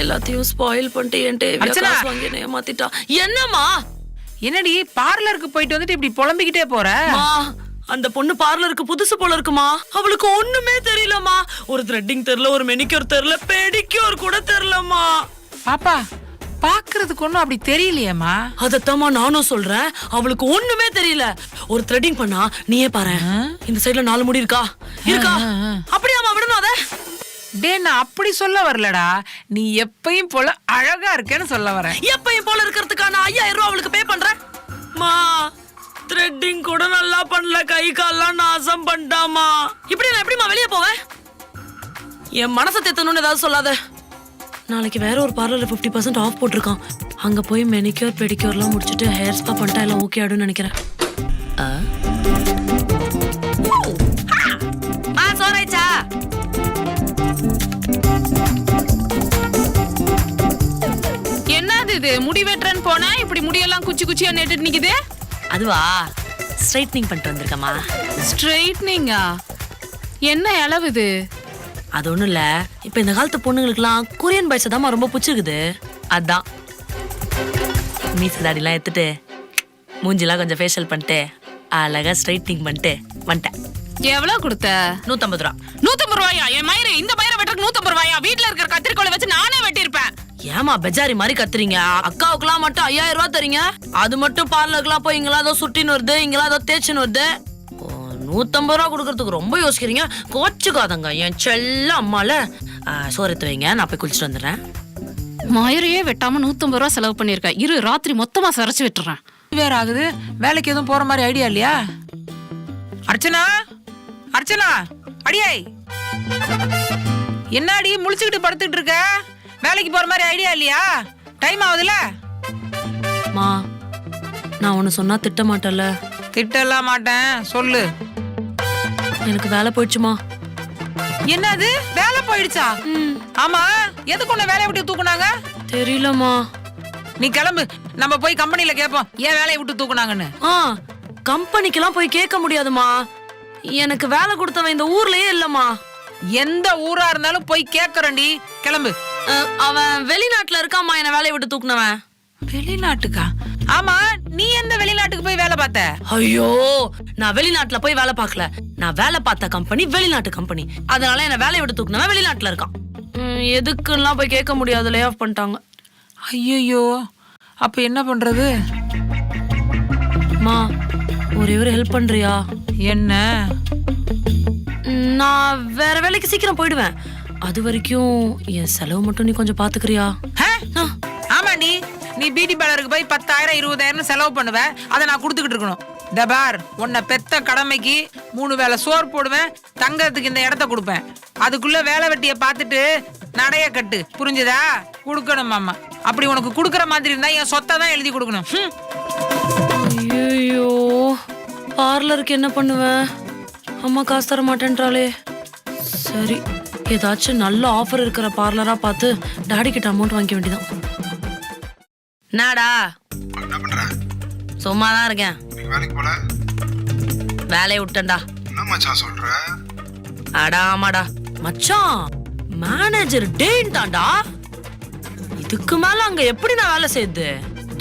எல்லாத்தையும் ஸ்பாயில் பண்ணிட்டு என்கிட்ட! காசு வாங்கி ஏமாத்திட்டா. என்னம்மா? என்னடி பார்லருக்கு போயிட்டு வந்துட்டு இப்படி புலம்பிக்கிட்டே போற? அந்த பொண்ணு பார்லருக்கு புதுசு போல இருக்குமா? அவளுக்கு ஒண்ணுமே தெரியலம்மா. ஒரு த்ரெட்டிங் தெரியல ஒரு மெனிக்யூர் தெரியல பெடிக்யூர் கூட தெரியலம்மா. பாப்பா பாக்குறதுக்கு ஒண்ணும் அப்படி தெரியலையேம்மா. அதத்தாம்மா நானும் சொல்றேன். அவளுக்கு ஒண்ணுமே தெரியல. ஒரு த்ரெட்டிங் பண்ணா நீயே பாரு. இந்த சைடுல நாலு முடி இருக்கா? இருக்கா? அப்படியாம்மா விடணும் அத. டே நான் அப்படி சொல்ல வரலடா. நீ எப்பயும் போல அழகா இருக்கேன்னு சொல்ல வரேன். எப்பயும் போல இருக்கிறதுக்கான ஐயாயிரம் ரூபாய் அவளுக்கு பே பண்றேன்? மா த்ரெட்டிங் கூட நல்லா பண்ணல. கை கால்லாம் நாசம் பண்ணிட்டாமா இப்படி நான் எப்படிம்மா வெளியே போவேன்? என் மனசை தேத்தணும்னு ஏதாவது சொல்லாத. நாளைக்கு வேற ஒரு பார்லர்ல ஃபிஃப்டி பர்சன்ட் ஆஃப் போட்டிருக்கான். அங்க போய் மெனிக்யூர் பெடிக்யூர்லாம் முடிச்சுட்டு ஹேர் ஸ்பா பண்ணிட்டா எல்லாம் ஓகே ஆடுன்னு நினைக்கிறேன். ஆ? ஆ, சோறாயிச்சா? என்னது இது? முடி வெட்டுறேன்னு போனா இப்படி முடியெல்லாம் குச்சி குச்சியா நெட்டுட்டு நிக்குது? அதுவா? ஸ்ட்ரைட்னிங் பண்ணிட்டு வந்திருக்கமா ஸ்ட்ரைட்னிங்கா என்ன அளவு இது? அது ஒண்ணும் இல்ல. இப்ப இந்த காலத்து பொண்ணுங்களுக்குலாம் கொரியன் பாய்ஸ் தான் ரொம்ப பிடிச்சிருக்குது. அதான். மீச தாடிலாம் எடுத்துட்டு மூஞ்சிலாம் கொஞ்சம் ஃபேஷியல் பண்ணிட்டு அழகா ஸ்ட்ரைட்னிங் பண்ணிட்டு வந்துட்டேன். எவ்வளவு கொடுத்த? நூத்தம்பது ரூபா. நூத்தம்பது ரூபாயா? என் மயிறு இந்த மயிரை வெட்டுறதுக்கு நூத்தம்பது ரூபாயா? வீட்ல இருக்கிற கத்திரிக்கோலை வச்சு நானே வெட்டியிருப்பேன். ஏமா பெஜாரி மாதிரி கத்துறீங்க? அக்காவுக்குலாம் மட்டும் ஐயாயிரம் ரூபா தரீங்க? அது மட்டும் பார்லருக்குலாம் போய் இங்கெல்லாம் ஏதோ சுட்டின்னு வருது இங்கெல்லாம் ஏதோ தேய்ச்சின்னு வருது. ஓ, நூத்தம்பது ரூபா கொடுக்கறதுக்கு ரொம்ப யோசிக்கிறீங்க? கோச்சுக்காதங்க. என் செல்ல அம்மால. சோறு எடுத்து வைங்க நான் போய் குளிச்சுட்டு வந்துடுறேன். மயிரையே வெட்டாம நூத்தம்பது ரூபா செலவு பண்ணிருக்கேன் இரு ராத்திரி மொத்தமா சரைச்சு விட்டுறேன். வேற ஆகுது. வேலைக்கு எதுவும் போற மாதிரி ஐடியா இல்லையா? அர்ச்சனா? அர்ச்சனா? அடியாய் என்னடி முழிச்சுக்கிட்டு படுத்துட்டு இருக்க? வேலைக்கு போற மாதிரி ஐடியா இல்லையா? டைம் ஆகுதுல மா நான் ஒன்னு சொன்னா திட்ட மாட்டேன்ல திட்டலாம் மாட்டேன். சொல்லு. எனக்கு வேலை போயிடுச்சுமா. என்னது? வேலை போயிடுச்சா? ஆமா எதுக்கு உன்னை வேலையை விட்டு தூக்குனாங்க? தெரியலம்மா. நீ கிளம்பு. நம்ம போய் கம்பெனில கேட்போம் ஏன் வேலையை விட்டு தூக்குனாங்கன்னு? ஆ கம்பெனிக்கெல்லாம் போய் கேட்க முடியாதுமா. எனக்கு வேலை கொடுத்தவன் இந்த ஊர்லயே இல்லம்மா. எந்த ஊரா இருந்தாலும் போய் கேட்கறேன்டி. கிளம்பு. அவன் வெளிநாட்டுல இருக்காம்மா என்ன வேலையை விட்டு தூக்குனவன். வெளிநாட்டுக்கா? ஆமா நீ எந்த வெளிநாட்டுக்கு போய் வேலை பார்த்த? ஐயோ நான் வெளிநாட்டுல போய் வேலை பார்க்கல. நான் வேலை பார்த்த கம்பெனி வெளிநாட்டு கம்பெனி அதனால என்ன வேலையை விட்டு தூக்குனவன் வெளிநாட்டுல இருக்கான். எதுக்குலாம் போய் கேட்க முடியாது. லே ஆஃப் பண்ணிட்டாங்க. ஐயோ அப்ப என்ன பண்றது? மா ஒரே ஒரு ஹெல்ப் பண்றியா? என்ன? நான் வேற வேலைக்கு சீக்கிரம் போயிடுவேன். அது வரைக்கும் என் செலவு மட்டும் நீ கொஞ்சம் பாத்துக்கிறியா? ஆமாண்டி நீ பியூட்டி பார்லருக்கு போய் பத்தாயிரம் இருபதாயிரம் செலவு பண்ணுவேன் அதை நான் கொடுத்துக்கிட்டு இருக்கணும். தபார் உன்னை பெத்த கடமைக்கு மூணு வேளை சோறு போடுவேன் தங்கறதுக்கு இந்த இடத்த கொடுப்பேன். அதுக்குள்ள வேலை வெட்டியை பார்த்துட்டு நடைய கட்டு. புரிஞ்சுதா? கொடுக்கணும் மாமா. அப்படி உனக்கு கொடுக்குற மாதிரி இருந்தா என் சொத்தை தான் எழுதி கொடுக்கணும். ஐயோ பார்லருக்கு என்ன பண்ணுவேன் அம்மா காசு தர மாட்டேன்றாளே. சரி ஏதாச்சும் நல்ல ஆஃபர் இருக்கிற பார்லரா பார்த்து டாடி கிட்ட அமௌண்ட் வாங்கிக்க வேண்டியதான் நாடா என்ன பண்ற? சும்மா தான் இருக்கேன். நீ வேலைக்கு போல? வேலையை விட்டேன்டா. என்ன மச்சான் சொல்ற? அடா ஆமாடா. மச்சான் மேனேஜர் டேன்டாண்டா. இதுக்கு மேல அங்க எப்படி நான் வேலை செய்யுது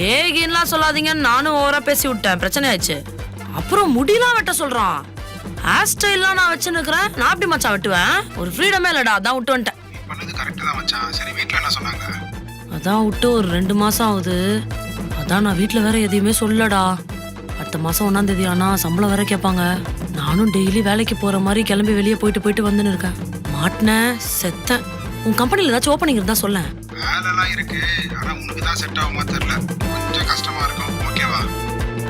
டேகின்லாம் சொல்லாதீங்கன்னு நானும் ஓவரா பேசி விட்டேன். பிரச்சனை ஆயிடுச்சு. அப்புறம் முடியெல்லாம் வெட்ட சொல்றான். ஹேர் ஸ்டைல்லாம் நான் வச்சுன்னுக்குறேன் நான் எப்படி மச்சான் வெட்டுவேன்? ஒரு ஃப்ரீடமே இல்லடா. அதான் விட்டு வந்துட்டேன். பண்ணது கரெக்ட் தான் மச்சான். சரி வீட்ல என்ன சொன்னாங்க? அதான் விட்டு ஒரு ரெண்டு மாசம் ஆகுது. அதான் நான் வீட்ல வேற எதையுமே சொல்லடா அடுத்த மாசம் ஒன்னாம் தேதி ஆனா சம்பளம் வேற கேட்பாங்க. நானும் டெய்லி வேலைக்கு போற மாதிரி கிளம்பி வெளியே போயிட்டு போயிட்டு வந்துன்னு இருக்கேன். மாட்டினேன் செத்தேன். உன் கம்பெனில ஏதாச்சும் ஓப்பனிங் இருந்தா சொல்லேன். வேலைலாம் இருக்கு. ஆனா உனக்கு தான் செட் ஆகுமா தெரியல. கொஞ்சம் கஷ்டமா இருக்கும். ஓகேவா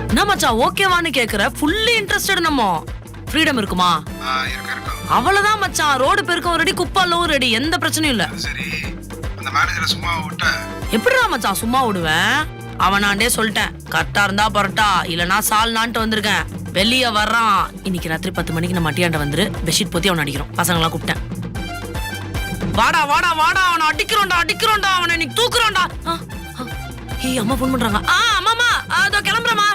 என்ன மச்சான் ஓகேவான்னு கேக்குற? ஃபுல்லி இன்ட்ரெஸ்டட் நம்ம ஃப்ரீடம் இருக்குமா? அவ்வளவுதான் மச்சான். ரோடு பெருக்கம் ரெடி குப்பாலும் ரெடி எந்த பிரச்சனையும் இல்ல. சரி. அந்த மேனேஜரை சும்மா விட்ட. எப்படிடா மச்சான் சும்மா விடுவேன்? அவனாண்டே சொல்லிட்டேன். கரெக்டா இருந்தா பரட்டா இல்லனா சால்னான்ட்டு வந்திருக்கேன். வெளியே வர்றான். இன்னைக்கு ராத்திரி பத்து மணிக்கு நம்ம அட்டியாண்ட வந்துரு. பெட்ஷீட் போத்தி அவனை அடிக்கிறோம். பசங்களாம் கூப்பிட்டேன். வாடா வாடா வாடா அவனை அடிக்கிறோம்டா அடிக்கிறோம்டா அவனை இன்னைக்கு தூக்குறோண்டா ஏய் அம்மா ஃபோன் பண்றாங்க. ஆ அம்மாமா அதோ கிளம்புறமா